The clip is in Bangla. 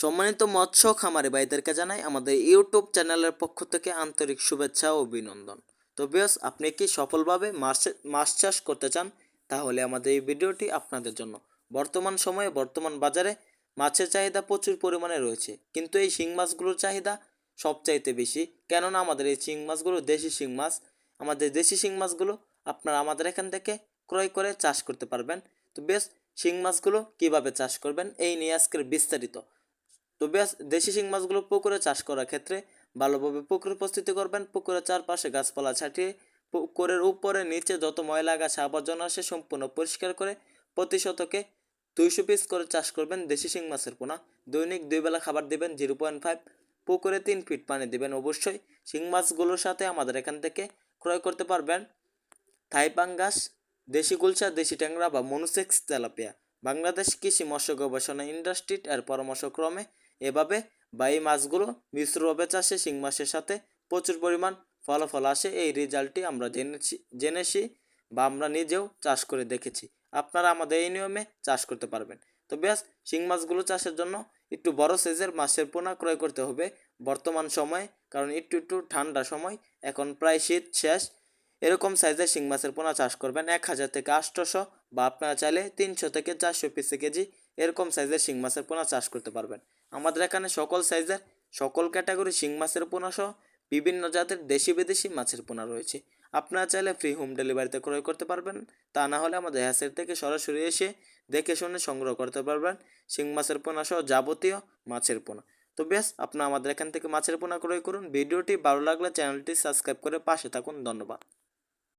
সম্মানিত মৎস্য খামারি ভাইদেরকে জানাই আমাদের ইউটিউব চ্যানেলের পক্ষ থেকে আন্তরিক শুভেচ্ছা ও অভিনন্দন। তো বেশ আপনি কি সফলভাবে মাছ চাষ করতে চান? তাহলে আমাদের এই ভিডিওটি আপনাদের জন্য। বর্তমান সময়ে বর্তমান বাজারে মাছের চাহিদা প্রচুর পরিমাণে রয়েছে। কিন্তু এই শিং মাছগুলোর চাহিদা সবচাইতে বেশি। কেননা আমাদের এই শিং মাছগুলো দেশি শিং মাছ। আমাদের দেশি শিং মাছগুলো আপনারা আমাদের এখান থেকে ক্রয় করে চাষ করতে পারবেন। তো বেশ শিং মাছগুলো কীভাবে চাষ করবেন? এই নিয়ে আজকের বিস্তারিত। তো বেশ দেশি শিং মাছগুলো পুকুরে চাষ করার ক্ষেত্রে ভালোভাবে পুকুর প্রস্তুতি করবেন। পুকুরের চারপাশে গাছপালা ছাটিয়ে পুকুরের উপরে নিচে যত ময়লা, গাছ, আবর্জনা আসে সম্পূর্ণ পরিষ্কার করে প্রতি শতকে দুইশো পিস করে চাষ করবেন দেশি শিং মাছের পোনা। দৈনিক দুই বেলা খাবার দিবেন জিরো পয়েন্ট ফাইভ। পুকুরে তিন ফিট পানি দিবেন অবশ্যই। শিং মাছগুলোর সাথে আমাদের এখান থেকে ক্রয় করতে পারবেন থাই পাঙ্গাস দেশি গুলশা দেশি ট্যাংরা বা মনুসেক্স তেলাপিয়া। বাংলাদেশ কৃষি মৎস্য গবেষণা ইন্ডাস্ট্রির এর পরামর্শক্রমে এভাবে বা এই মাছগুলো মিশ্রভাবে চাষে, শিং মাছের সাথে প্রচুর পরিমাণ ফলাফল আসে। এই রেজাল্টটি আমরা জেনেছি জেনেছি বা আমরা নিজেও চাষ করে দেখেছি। আপনারা আমাদের এই নিয়মে চাষ করতে পারবেন। তো ব্যাস, শিং মাছগুলো চাষের জন্য একটু বড় সাইজের মাছের পোনা ক্রয় করতে হবে। বর্তমান সময়ে, কারণ একটু একটু ঠান্ডা সময়, এখন প্রায় শীত শেষ। এরকম সাইজের শিং মাছের পোনা চাষ করবেন এক হাজার থেকে আটশোশো বা আপনারা চাইলে তিনশো থেকে চারশো পিসে কেজি এরকম সাইজের শিং মাছের পোনা চাষ করতে পারবেন। আমাদের এখানে সকল সাইজের, সকল ক্যাটাগরি শিং মাছের পোনা সহ বিভিন্ন জাতের দেশি বিদেশি মাছের পোনা রয়েছে। আপনারা চাইলে ফ্রি হোম ডেলিভারিতে ক্রয় করতে পারবেন। তা না হলে আমাদের হ্যাসের থেকে সরাসরি এসে দেখে শুনে সংগ্রহ করতে পারবেন শিং মাছের পোনা সহ যাবতীয় মাছের পোনা। তো বেশ আপনারা আমাদের এখান থেকে মাছের পোনা ক্রয় করুন। ভিডিওটি ভালো লাগলে চ্যানেলটি সাবস্ক্রাইব করে পাশে থাকুন। ধন্যবাদ।